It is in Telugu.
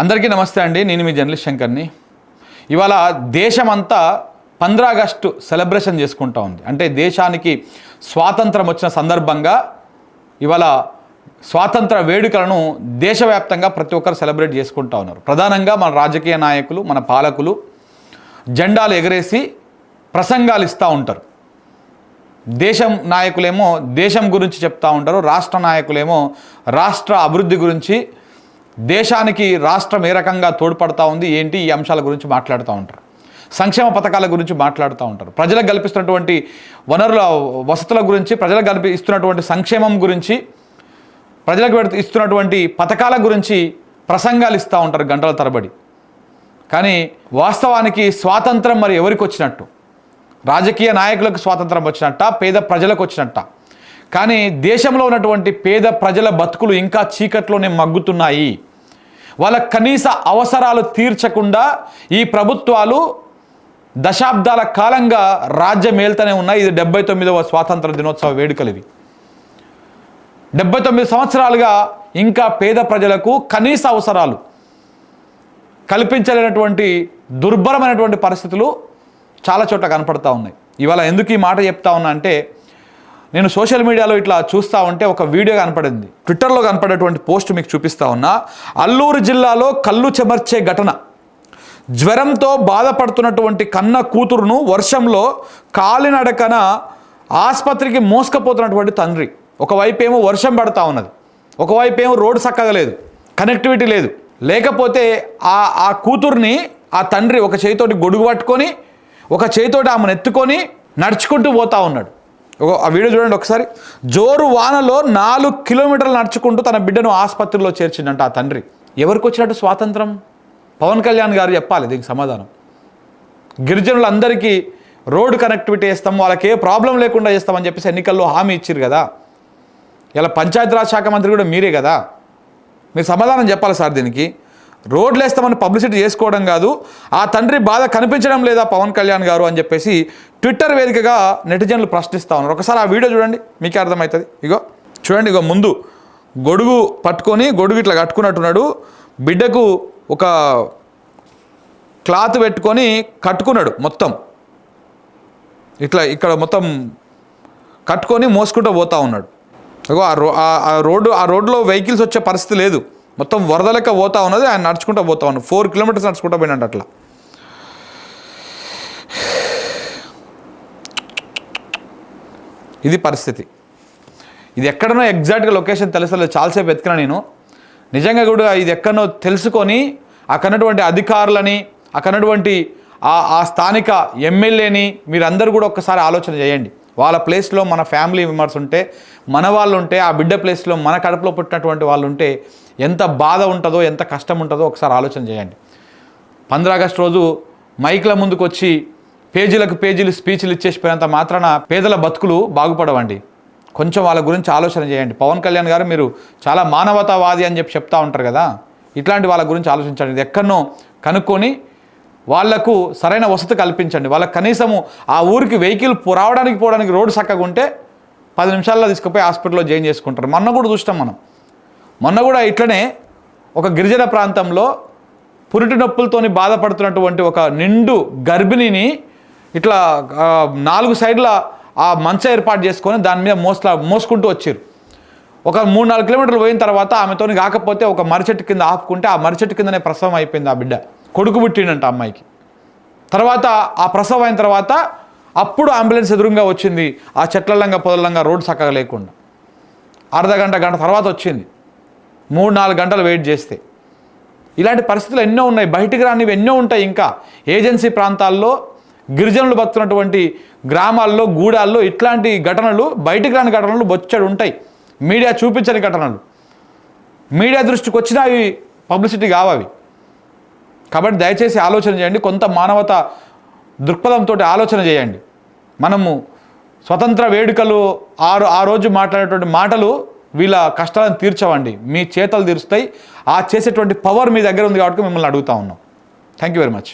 అందరికీ నమస్తే అండి. నేను మీ జర్నలిస్ట్ శంకర్ని. ఇవాళ దేశమంతా పంద్రాగస్టు సెలబ్రేషన్ చేసుకుంటా ఉంది. అంటే దేశానికి స్వాతంత్రం వచ్చిన సందర్భంగా ఇవాళ స్వాతంత్ర వేడుకలను దేశవ్యాప్తంగా ప్రతి ఒక్కరు సెలబ్రేట్ చేసుకుంటా ఉన్నారు. ప్రధానంగా మన రాజకీయ నాయకులు మన పాలకులు జెండాలు ఎగరేసి ప్రసంగాలు ఇస్తూ ఉంటారు. దేశం నాయకులేమో దేశం గురించి చెప్తా ఉంటారు రాష్ట్ర నాయకులేమో రాష్ట్ర అభివృద్ధి గురించి దేశానికి రాష్ట్రం ఏ రకంగా తోడ్పడతా ఉంది ఏంటి ఈ అంశాల గురించి మాట్లాడుతూ ఉంటారు. సంక్షేమ పథకాల గురించి మాట్లాడుతూ ఉంటారు. ప్రజలకు కల్పిస్తున్నటువంటి వనరుల వసతుల గురించి ప్రజలకు కల్పి ఇస్తున్నటువంటి సంక్షేమం గురించి ప్రజలకు పెడుతు- ఇస్తున్నటువంటి పథకాల గురించి ప్రసంగాలు ఇస్తూ ఉంటారు గంటల తరబడి. కానీ వాస్తవానికి స్వాతంత్రం మరి ఎవరికి వచ్చినట్టు? రాజకీయ నాయకులకు స్వాతంత్రం వచ్చినట్ట పేద ప్రజలకు వచ్చినట్ట? కానీ దేశంలో ఉన్నటువంటి పేద ప్రజల బతుకులు ఇంకా చీకట్లోనే మగ్గుతున్నాయి. వాళ్ళ కనీస అవసరాలు తీర్చకుండా ఈ ప్రభుత్వాలు దశాబ్దాల కాలంగా రాజ్యం ఏళ్తూనే ఉన్నాయి. ఇది డెబ్బై తొమ్మిదవ స్వాతంత్ర దినోత్సవ వేడుకలు ఇవి. డెబ్బై తొమ్మిది సంవత్సరాలుగా ఇంకా పేద ప్రజలకు కనీస అవసరాలు కల్పించలేనటువంటి దుర్భరమైనటువంటి పరిస్థితులు చాలా చోట్ల కనపడతా ఉన్నాయి. ఇవాళ ఎందుకు ఈ మాట చెప్తా ఉన్నా అంటే నేను సోషల్ మీడియాలో ఇట్లా చూస్తూ ఉంటే ఒక వీడియో కనపడింది. ట్విట్టర్లో కనపడేటువంటి పోస్ట్ మీకు చూపిస్తా ఉన్నా. అల్లూరు జిల్లాలో కళ్ళు చెమర్చే ఘటన. జ్వరంతో బాధపడుతున్నటువంటి కన్న కూతురును వర్షంలో కాలినడకన ఆసుపత్రికి మోసుకపోతున్నటువంటి తండ్రి. ఒకవైపు ఏమో వర్షం పడతా ఉన్నది. ఒకవైపు ఏమో రోడ్డు చక్కగా లేదు కనెక్టివిటీ లేదు. లేకపోతే ఆ ఆ కూతుర్ని ఆ తండ్రి ఒక చేయితోటి గొడుగు పట్టుకొని ఒక చేయితోటి ఆమెను ఎత్తుకొని నడుచుకుంటూ పోతా ఉన్నాడు. ఆ వీడియో చూడండి ఒకసారి. జోరు వానలో నాలుగు కిలోమీటర్లు నడుచుకుంటూ తన బిడ్డను ఆసుపత్రిలో చేర్చిండంట ఆ తండ్రి. ఎవరికి వచ్చినట్టు స్వాతంత్రం? పవన్ కళ్యాణ్ గారు చెప్పాలి దీనికి సమాధానం. గిరిజనులందరికీ రోడ్డు కనెక్టివిటీ ఇస్తాం వాళ్ళకి ఏ ప్రాబ్లం లేకుండా చేస్తామని చెప్పేసి ఎన్నికల్లో హామీ ఇచ్చారు కదా. ఇలా పంచాయతీరాజ్ శాఖ మంత్రి కూడా మీరే కదా. మీరు సమాధానం చెప్పాలి సార్ దీనికి. రోడ్లు వేస్తామని పబ్లిసిటీ చేసుకోవడం కాదు ఆ తండ్రి బాధ కనిపించడం లేదా పవన్ కళ్యాణ్ గారు అని చెప్పేసి ట్విట్టర్ వేదికగా నెటిజన్లు ప్రశ్నిస్తూ ఉన్నారు. ఒకసారి ఆ వీడియో చూడండి మీకే అర్థమవుతుంది ఇగో చూడండి ఇగో ముందు గొడుగు పట్టుకొని గొడుగు ఇట్లా కట్టుకున్నట్టున్నాడు. బిడ్డకు ఒక క్లాత్ పెట్టుకొని కట్టుకున్నాడు మొత్తం. ఇట్లా ఇక్కడ మొత్తం కట్టుకొని మోసుకుంటూ పోతా ఉన్నాడు. ఇగో ఆ రో ఆ- ఆ రోడ్డు ఆ రోడ్లో వెహికల్స్ వచ్చే పరిస్థితి లేదు. మొత్తం వరద లెక్క పోతా ఉన్నది ఆయన నడుచుకుంటూ పోతా ఉన్నాడు. ఫోర్ కిలోమీటర్స్ నడుచుకుంటూ పోయినట్టు అట్లా. ఇది పరిస్థితి. ఇది ఎక్కడనో ఎగ్జాక్ట్గా లొకేషన్ తెలుసలేదు చాలాసేపు వెతికినా నేను. నిజంగా కూడా ఇది ఎక్కడనో తెలుసుకొని అక్కడటువంటి అధికారులని అక్కడటువంటి ఆ ఆ స్థానిక ఎమ్మెల్యేని మీరందరూ కూడా ఒక్కసారి ఆలోచన చేయండి. వాళ్ళ ప్లేస్లో మన ఫ్యామిలీ మెంబర్స్ ఉంటే మన వాళ్ళు ఉంటే ఆ బిడ్డ ప్లేస్లో మన కడుపులో పుట్టినటువంటి వాళ్ళు ఉంటే ఎంత బాధ ఉంటుందో ఎంత కష్టం ఉంటుందో ఒకసారి ఆలోచన చేయండి. పంద్ర ఆగస్టు రోజు మైక్ల ముందుకు వచ్చి పేజీలకు పేజీలు స్పీచ్లు ఇచ్చేసిపోయినంత మాత్రాన పేదల బతుకులు బాగుపడవండి. కొంచెం వాళ్ళ గురించి ఆలోచన చేయండి. పవన్ కళ్యాణ్ గారు మీరు చాలా మానవతావాది అని చెప్పి చెప్తా ఉంటారు కదా ఇట్లాంటి వాళ్ళ గురించి ఆలోచించండి. ఎక్కడనో కనుక్కొని వాళ్ళకు సరైన వసతి కల్పించండి. వాళ్ళకి కనీసము ఆ ఊరికి వెహికల్ రావడానికి పోవడానికి రోడ్డు చక్కగా ఉంటే పది నిమిషాల్లో తీసుకుపోయి హాస్పిటల్లో జాయిన్ చేసుకుంటారు. మొన్న కూడా చూస్తాం మనం. మొన్న కూడా ఇట్లనే ఒక గిరిజన ప్రాంతంలో పురిటి నొప్పులతోని బాధపడుతున్నటువంటి ఒక నిండు గర్భిణిని ఇట్లా నాలుగు సైడ్ల ఆ మంచ ఏర్పాటు చేసుకొని దాని మీద మోస్లా మోసుకుంటూ వచ్చారు. ఒక మూడు నాలుగు కిలోమీటర్లు పోయిన తర్వాత ఆమెతో కాకపోతే ఒక మరిచెట్టు కింద ఆపుకుంటే ఆ మరిచెట్టు కిందనే ప్రసవం అయిపోయింది ఆ బిడ్డ. కొడుకు పుట్టిండంట అమ్మాయికి. తర్వాత ఆ ప్రసవం అయిన తర్వాత అప్పుడు అంబులెన్స్ ఎదురుగా వచ్చింది. ఆ చెట్లలంగా పొదలంగా రోడ్డు చక్కగా లేకుండా. అర్ధ గంట గంట తర్వాత వచ్చింది. మూడు నాలుగు గంటలు వెయిట్ చేస్తే. ఇలాంటి పరిస్థితులు ఎన్నో ఉన్నాయి. బయటికి రానివి ఎన్నో ఉంటాయి. ఇంకా ఏజెన్సీ ప్రాంతాల్లో గిరిజనులు బతున్నటువంటి గ్రామాల్లో గూడాల్లో ఇట్లాంటి ఘటనలు బయటికి రాని ఘటనలు బొచ్చడు ఉంటాయి. మీడియా చూపించని ఘటనలు. మీడియా దృష్టికి వచ్చినా అవి పబ్లిసిటీ కావవి. కాబట్టి దయచేసి ఆలోచన చేయండి. కొంత మానవత దృక్పథంతో ఆలోచన చేయండి. మనము స్వతంత్ర వేడుకలు ఆ ఆ రోజు మాట్లాడేటువంటి మాటలు వీళ్ళ కష్టాలను తీర్చవండి. మీ చేతలు తీరుస్తాయి. ఆ చేసేటువంటి పవర్ మీ దగ్గర ఉంది కాబట్టి మిమ్మల్ని అడుగుతా ఉన్నాం. Thank you very much